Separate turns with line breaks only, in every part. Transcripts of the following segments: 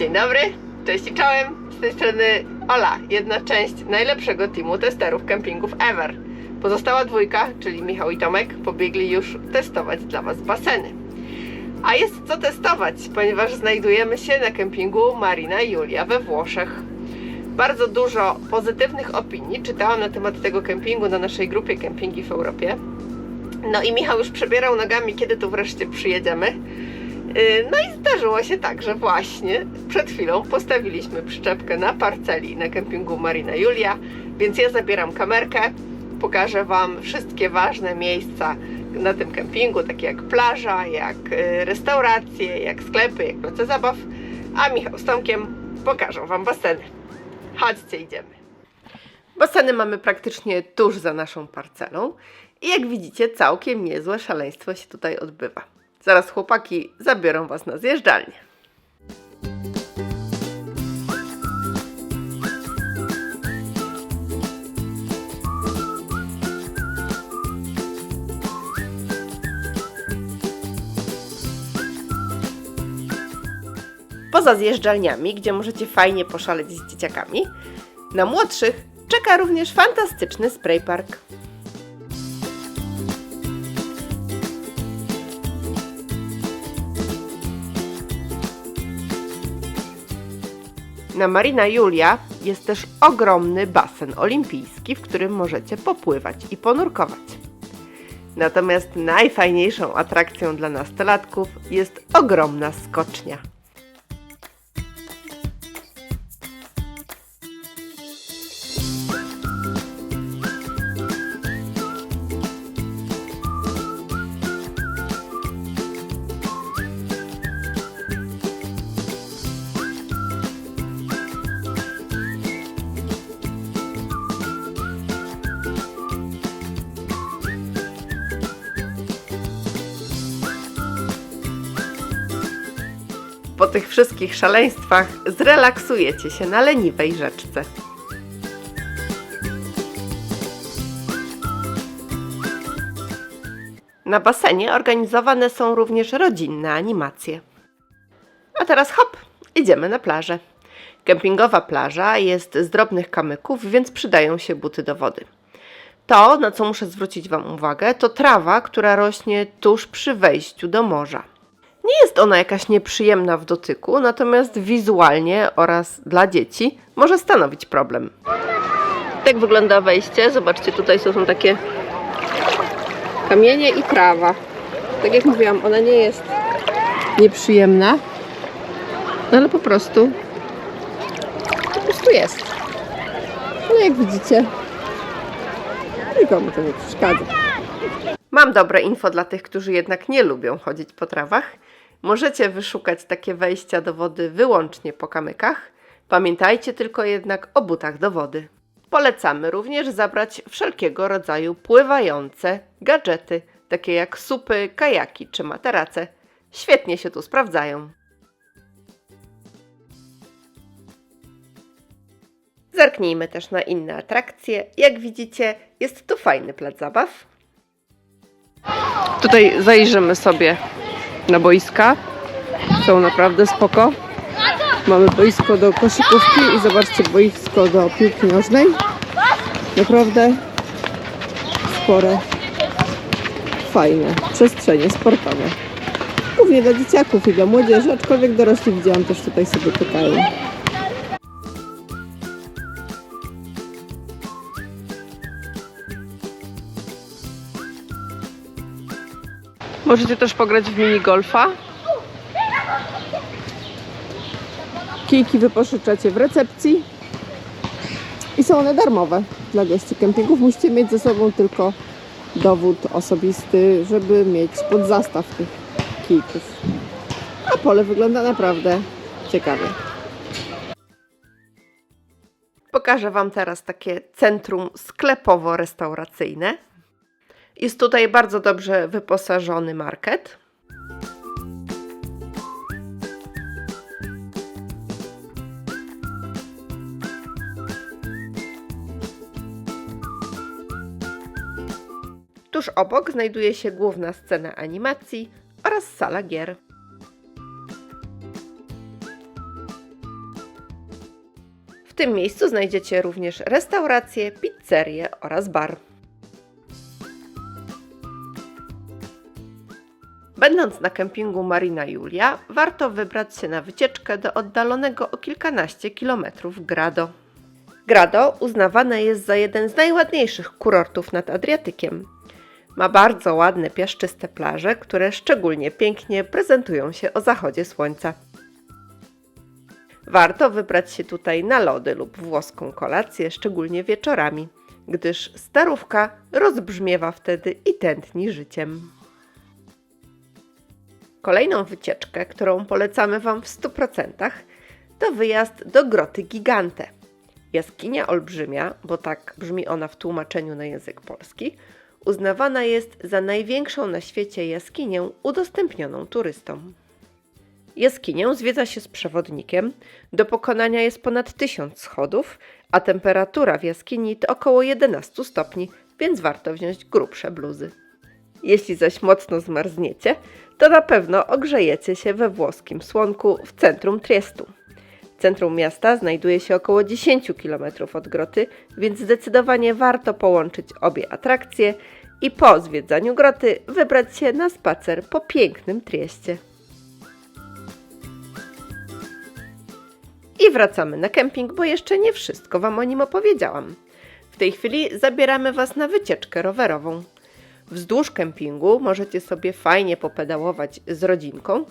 Dzień dobry, cześć i czołem. Z tej strony Ola, jedna część najlepszego teamu testerów kempingów ever. Pozostała dwójka, czyli Michał i Tomek, pobiegli już testować dla Was baseny. A jest co testować, ponieważ znajdujemy się na kempingu Marina Julia we Włoszech. Bardzo dużo pozytywnych opinii czytałam na temat tego kempingu na naszej grupie Kempingi w Europie. No i Michał już przebierał nogami, kiedy tu wreszcie przyjedziemy. Yy, No i zdarzyło się tak, że właśnie przed chwilą postawiliśmy przyczepkę na parceli na kempingu Marina Julia, więc ja zabieram kamerkę, pokażę Wam wszystkie ważne miejsca na tym kempingu, takie jak plaża, jak yy, restauracje, jak sklepy, jak place zabaw, a Michał z Tomkiem pokażą Wam baseny. Chodźcie, idziemy. Baseny mamy praktycznie tuż za naszą parcelą i jak widzicie całkiem niezłe szaleństwo się tutaj odbywa. Zaraz chłopaki zabiorą Was na zjeżdżalnię. Poza zjeżdżalniami, gdzie możecie fajnie poszaleć z dzieciakami, na młodszych czeka również fantastyczny spray Na Marina Julia jest też ogromny basen olimpijski, w którym możecie popływać i ponurkować. Natomiast najfajniejszą atrakcją dla nastolatków jest ogromna skocznia. Po tych wszystkich szaleństwach zrelaksujecie się na leniwej rzeczce. Na basenie organizowane są również rodzinne animacje. A teraz hop, idziemy na plażę. Kempingowa plaża jest z drobnych kamyków, więc przydają się buty do wody. To, na co muszę zwrócić Wam uwagę, to trawa, która rośnie tuż przy wejściu do morza. Nie jest ona jakaś nieprzyjemna w dotyku, natomiast wizualnie oraz dla dzieci może stanowić problem. Tak wygląda wejście. Zobaczcie, tutaj są, takie kamienie i trawa. Tak jak mówiłam, ona nie jest nieprzyjemna, no ale po prostu po prostu jest. No jak widzicie, nikomu to nie przeszkadza. Mam dobre info dla tych, którzy jednak nie lubią chodzić po trawach. Możecie wyszukać takie wejścia do wody wyłącznie po kamykach. Pamiętajcie tylko jednak o butach do wody. Polecamy również zabrać wszelkiego rodzaju pływające gadżety, takie jak supy, kajaki czy materace. Świetnie się tu sprawdzają. Zerknijmy też na inne atrakcje. Jak widzicie, jest tu fajny plac zabaw. Tutaj zajrzymy sobie na boiska. Są naprawdę spoko. Mamy boisko do koszykówki i zobaczcie boisko do piłki nożnej. Naprawdę spore, fajne przestrzenie sportowe. Głównie dla dzieciaków i dla młodzieży, aczkolwiek dorośli widziałam też tutaj sobie pytają. Możecie też pograć w minigolfa. Kijki wypożyczacie w recepcji i są one darmowe dla gości kempingów. Musicie mieć ze sobą tylko dowód osobisty, żeby mieć podzastaw tych kijków. A pole wygląda naprawdę ciekawie. Pokażę Wam teraz takie centrum sklepowo-restauracyjne. Jest tutaj bardzo dobrze wyposażony market. Tuż obok znajduje się główna scena animacji oraz sala gier. tym miejscu znajdziecie również restaurację, pizzerię oraz bar. Będąc na kempingu Marina Julia, warto wybrać się na wycieczkę do oddalonego o kilkanaście kilometrów Grado. Grado uznawane jest za jeden z najładniejszych kurortów nad Adriatykiem. Ma bardzo ładne piaszczyste plaże, które szczególnie pięknie prezentują się o zachodzie słońca. Warto wybrać się tutaj na lody lub włoską kolację, szczególnie wieczorami, gdyż starówka rozbrzmiewa wtedy i tętni życiem. Kolejną wycieczkę, którą polecamy Wam w 100%, to wyjazd do Groty Gigante. Jaskinia olbrzymia, bo tak brzmi ona w tłumaczeniu na język polski, uznawana jest za największą na świecie jaskinię udostępnioną turystom. Jaskinię zwiedza się z przewodnikiem. Do pokonania jest ponad 1000 schodów, a temperatura w jaskini to około 11 stopni, więc warto wziąć grubsze bluzy. Jeśli zaś mocno zmarzniecie, to na pewno ogrzejecie się we włoskim słonku w centrum Triestu. Centrum miasta znajduje się około 10 km od groty, więc zdecydowanie warto połączyć obie atrakcje i po zwiedzaniu groty wybrać się na spacer po pięknym Trieście. I wracamy na kemping, bo jeszcze nie wszystko Wam o nim opowiedziałam. W tej chwili zabieramy Was na wycieczkę rowerową. Wzdłuż kempingu możecie sobie fajnie popedałować z rodzinką,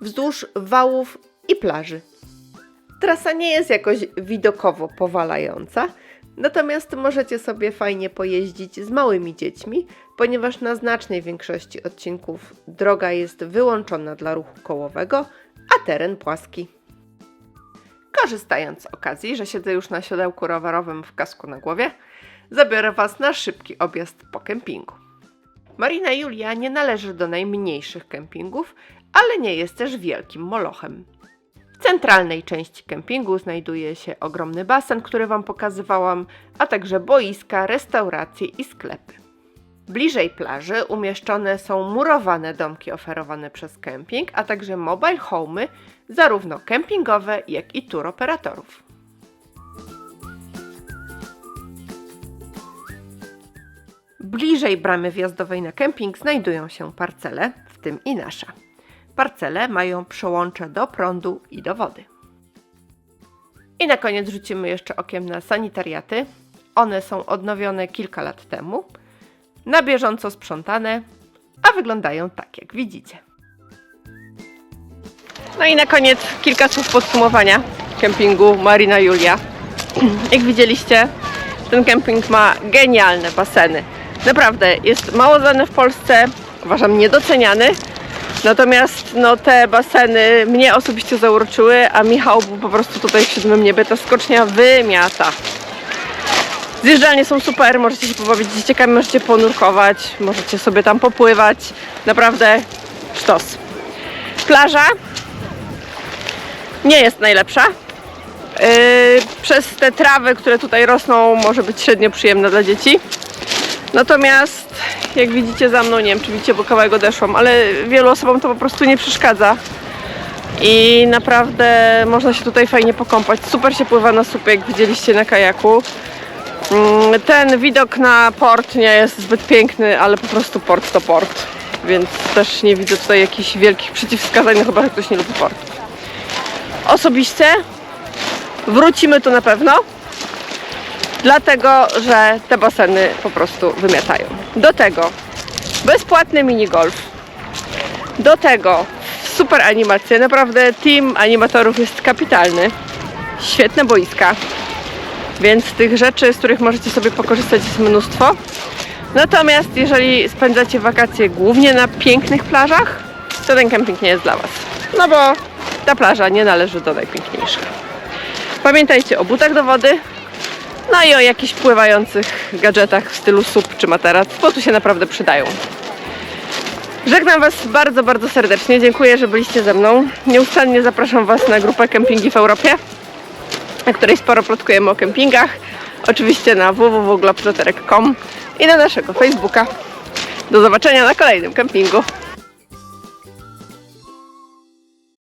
wzdłuż wałów i plaży. Trasa nie jest jakoś widokowo powalająca, natomiast możecie sobie fajnie pojeździć z małymi dziećmi, ponieważ na znacznej większości odcinków droga jest wyłączona dla ruchu kołowego, a teren płaski. Korzystając z okazji, że siedzę już na siodełku rowerowym w kasku na głowie, zabiorę Was na szybki objazd po kempingu. Marina Julia nie należy do najmniejszych kempingów, ale nie jest też wielkim molochem. W centralnej części kempingu znajduje się ogromny basen, który Wam pokazywałam, a także boiska, restauracje i sklepy. Bliżej plaży umieszczone są murowane domki oferowane przez kemping, a także mobile homy, zarówno kempingowe, jak i tour operatorów. Bliżej bramy wjazdowej na kemping znajdują się parcele, w tym i nasza. Parcele mają przełącze do prądu i do wody. I na koniec rzucimy jeszcze okiem na sanitariaty. One są odnowione kilka lat temu, na bieżąco sprzątane, a wyglądają tak jak widzicie. No i na koniec kilka słów podsumowania kempingu Marina Julia. Jak widzieliście, ten kemping ma genialne baseny. Naprawdę jest mało znany w Polsce, uważam niedoceniany. Natomiast no, te baseny mnie osobiście zauroczyły, a Michał był po prostu tutaj w siódmym niebie. Ta skocznia wymiata. Zjeżdżalnie są super, możecie się pobawić z dzieciakami, możecie ponurkować, możecie sobie tam popływać. Naprawdę sztos. Plaża nie jest najlepsza. Yy, przez te trawy, które tutaj rosną, może być średnio przyjemna dla dzieci. Natomiast, jak widzicie za mną, nie wiem czy widzicie, bo kawałek odeszłam, ale wielu osobom to po prostu nie przeszkadza. I naprawdę można się tutaj fajnie pokąpać. Super się pływa na słupie, jak widzieliście na kajaku. Mm, Ten widok na port nie jest zbyt piękny, ale po prostu port to port. Więc też nie widzę tutaj jakichś wielkich przeciwwskazań, no chyba, że ktoś nie lubi portu. Osobiście wrócimy tu na pewno, dlatego że te baseny po prostu wymiatają. Do tego bezpłatny minigolf. Do tego super animacje. Naprawdę team animatorów jest kapitalny. Świetne boiska. Więc tych rzeczy, z których możecie sobie pokorzystać jest mnóstwo. Natomiast jeżeli spędzacie wakacje głównie na pięknych plażach, to ten kemping nie jest dla Was. No bo ta plaża nie należy do najpiękniejszych. Pamiętajcie o butach do wody, no i o jakichś pływających gadżetach w stylu sup czy materac, bo tu się naprawdę przydają. Żegnam Was bardzo, bardzo serdecznie. Dziękuję, że byliście ze mną. Nieustannie zapraszam Was na grupę Kempingi w Europie, na której sporo plotkujemy o kempingach. Oczywiście na www.globtroterek.com i na naszego Facebooka. Do zobaczenia na kolejnym kempingu.